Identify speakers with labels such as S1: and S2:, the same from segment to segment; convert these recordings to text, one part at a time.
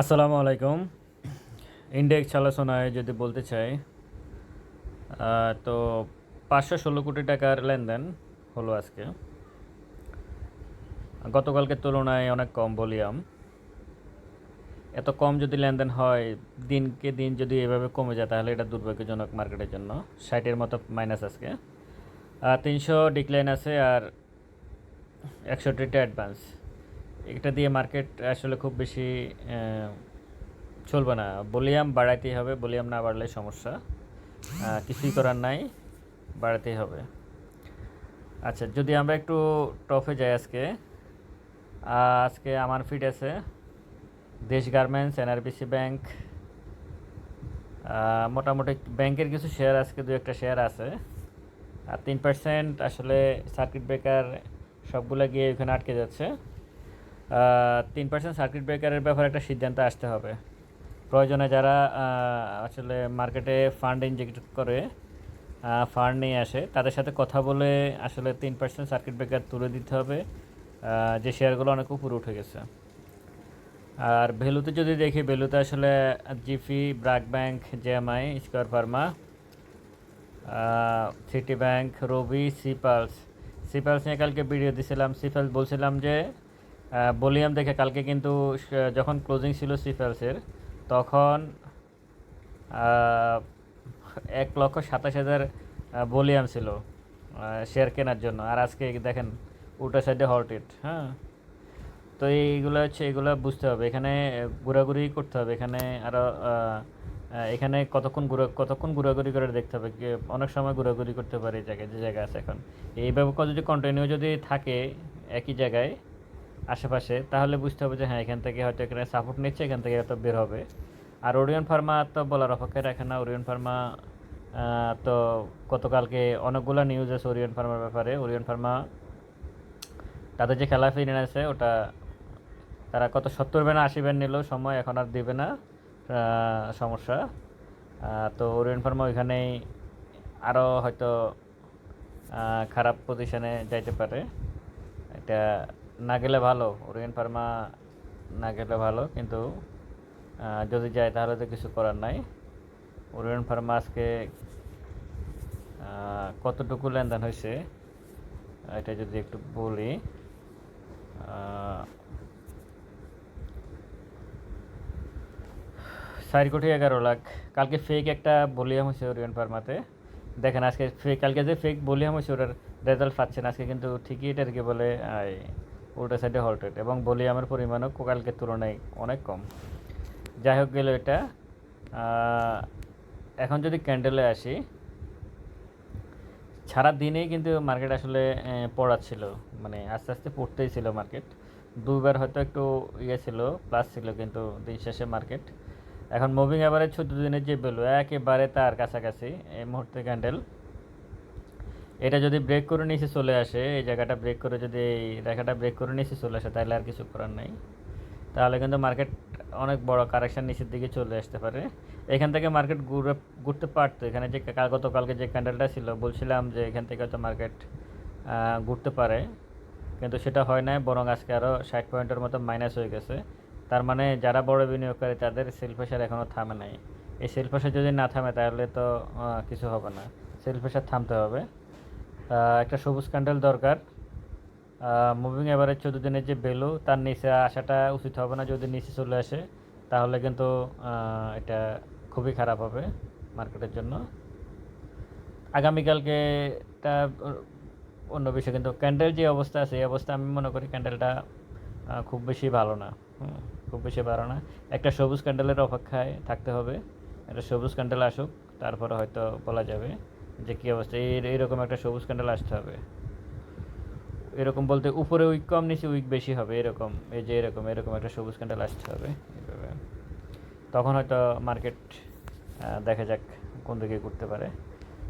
S1: আসসালামু আলাইকুম। ইন্ডেক্স আলোচনায় যদি বলতে চাই তো পাঁচশো ষোলো কোটি টাকার লেনদেন হলো আজকে। গতকালকে তুলনায় অনেক কম ভলিউম। এত কম যদি লেনদেন হয়, দিনকে দিন যদি এভাবে কমে যায়, তাহলে এটা দুর্ভাগ্যজনক মার্কেটের জন্য। ষাটের মতো মাইনাস আজকে। তিনশো ডিক্লাইন আছে আর একষট্টিটা অ্যাডভান্স এটা দিয়ে মার্কেট আসলে খুব বেশি চলবে না। ভলিউম বাড়াইতেই হবে ভলিউম না বাড়লে সমস্যা। কিছুই করার নাই, বাড়াতেই হবে। আচ্ছা যদি আমরা একটু টফে যাই আজকে আজকে আমার ফিট আছে দেশ গার্মেন্টস এনআরবিসি ব্যাংক মোটামুটি ব্যাংকের কিছু শেয়ার আজকে দু একটা শেয়ার আছে। আর তিন পার্সেন্ট আসলে সার্কিট ব্রেকার সবগুলো গিয়ে ওখানে আটকে যাচ্ছে। তিন পার্সেন্ট সার্কিট ব্রেকারের ব্যাপারে একটা সিদ্ধান্ত আসতে হবে। প্রয়োজনে যারা আসলে মার্কেটে ফান্ড ইনজেক্ট করে ফান্ড নিয়ে আসে, তাদের সাথে কথা বলে আসলে তিন পার্সেন্ট সার্কিট ব্রেকার তুলে দিতে হবে। যে শেয়ারগুলো অনেক উপরে উঠে গেছে। আর ভ্যালুতে যদি দেখি, ভ্যালুতে আসলে GP BRAC bank JMI Square pharma City Bank Robi সিপালস সিপালস নিয়ে কালকে ভিডিও দিছিলাম। সিপালস বলছিলাম যে ভলিউম দেখে কালকে কিন্তু যখন ক্লোজিং ছিল সিপালসের তখন এক লক্ষ সাতাশ হাজার ভলিউম ছিল শেয়ার কেনার জন্য। আর আজকে দেখেন, উল্টা সাইডে হল্টেড হ্যাঁ? তো এইগুলো হচ্ছে, এগুলো বুঝতে হবে। এখানে ঘোরাঘুরি করতে হবে। এখানে আরও এখানে কতক্ষণ ঘুরা, কতক্ষণ ঘোরাঘুরি করে দেখতে হবে। অনেক সময় ঘোরাঘুরি করতে পারে এই জায়গায়, যে জায়গা আছে এখন। এইভাবে যদি কন্টিনিউ যদি থাকে, একই জায়গায় আশেপাশে, তাহলে বুঝতে হবে যে হ্যাঁ এখান থেকে হয়তো এখানে সাপোর্ট নিচ্ছে, এখান থেকে হয়তো বের হবে। আর ওরিয়ন ফার্মা তো বলার অপেক্ষায় রাখে না। ওরিয়ন ফার্মা তো গতকালকে অনেকগুলো নিউজ আছে ওরিয়ন ফার্মার ব্যাপারে। ওরিয়ন ফার্মা তাদের যে খেলা ফিরে আছে, ওটা তারা কত সত্তর ব্যান আশি ব্যান নিল, সময় এখন আর দেবে না সমস্যা। তো ওরিয়ন ফার্মা ওইখানেই আরও হয়তো খারাপ পজিশনে যাইতে পারে। এটা না গেলে ভালো ওরিয়ন ফার্মা না গেলে ভালো, কিন্তু যদি যায় তাহলে তো কিছু করার নাই। ওরিয়ন ফার্মা আজকে কতটুকু লেনদেন হয়েছে, এটা যদি একটু বলি চার কোটি এগারো লাখ। কালকে ফেক একটা ভলিউম হয়েছে ওরিয়ন ফার্মাতে। দেখেন আজকে ফেক কালকে যে ফেক ভলিউম হয়েছে, ওটার রেজাল্ট পাচ্ছেন। আজকে কিন্তু ঠিকই এটার কি বলে উল্টা সাইডে হল্টেড এবং ভলিউমের পরিমাণও কালকের তুলনায় অনেক কম। যাই হোক গেল এটা। এখন যদি ক্যান্ডেলে আসি সারা দিনেই কিন্তু মার্কেট আসলে আহ, পড়াচ্ছিল মানে আস্তে আস্তে পড়তেই ছিল মার্কেট দুইবার হয়তো একটু ইয়ে ছিল প্লাস ছিল কিন্তু দিন শেষে মার্কেট এখন মুভিং অ্যাভারেজ চোদ্দ দিনের যে ভ্যালু একেবারে তার কাছাকাছি এই মুহূর্তে ক্যান্ডেল এটা যদি ব্রেক করে নিচে চলে আসে, এই জায়গাটা ব্রেক করে যদি এই রেখাটা ব্রেক করে নিচে চলে আসে, তাহলে আর কিছু করার নাই। তাহলে কিন্তু মার্কেট অনেক বড় কারেকশান নিচের দিকে চলে আসতে পারে। এখান থেকে মার্কেট ঘুরে, ঘুরতে পারতো। এখানে যে কাল গতকালকে যে ক্যান্ডেলটা ছিল, বলছিলাম যে এখান থেকে হয়তো মার্কেট ঘুরতে পারে। কিন্তু সেটা হয় নাই, বরং আজকে আরও ষাট পয়েন্টের মতো মাইনাস হয়ে গেছে। তার মানে যারা বড় বিনিয়োগকারী, তাদের সেল প্রেশার এখনও থামে নাই। এই সেল প্রেশার যদি না থামে, তাহলে তো কিছু হবে না। সেল প্রেশার থামতে হবে। একটা সবুজ ক্যান্ডেল দরকার। মুভিং এভারেজ চোদ্দ দিনের যে ভ্যালু তার নিচে আসাটা উচিত হবে না যদি নিচে চলে আসে, তাহলে কিন্তু এটা খুবই খারাপ হবে মার্কেটের জন্য। আগামীকালকে এটা অন্য বিষয়, কিন্তু ক্যান্ডেল যে অবস্থা আছে, এই অবস্থা আমি মনে করি ক্যান্ডেলটা খুব বেশি ভালো না। খুব বেশি ভালো না। একটা সবুজ ক্যান্ডেলের অপেক্ষায় থাকতে হবে। একটা সবুজ ক্যান্ডেল আসুক, তারপরে হয়তো বলা যাবে। যে কী অবস্থা? এই এইরকম একটা সবুজ ক্যান্ডেল আসতে হবে। এরকম বলতে উপরে উইক কম নিচে উইক বেশি হবে, এরকম। এই যে এরকম এরকম একটা সবুজ ক্যান্ডেল আসতে হবে এইভাবে। তখন হয়তো মার্কেট দেখা যাক কোন দিকে করতে পারে।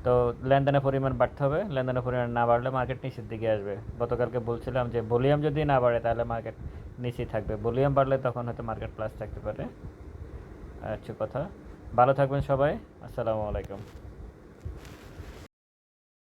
S1: তো লেনদেনের পরিমাণ বাড়তে হবে। লেনদেনের পরিমাণ না বাড়লে মার্কেট নিচের দিকে আসবে। গতকালকে বলছিলাম যে ভলিউম যদি না বাড়ে তাহলে মার্কেট নিচেই থাকবে। ভলিউম বাড়লে তখন হয়তো মার্কেট প্লাস থাকতে পারে। আচ্ছা কথা। ভালো থাকবেন সবাই। আসসালামু আলাইকুম।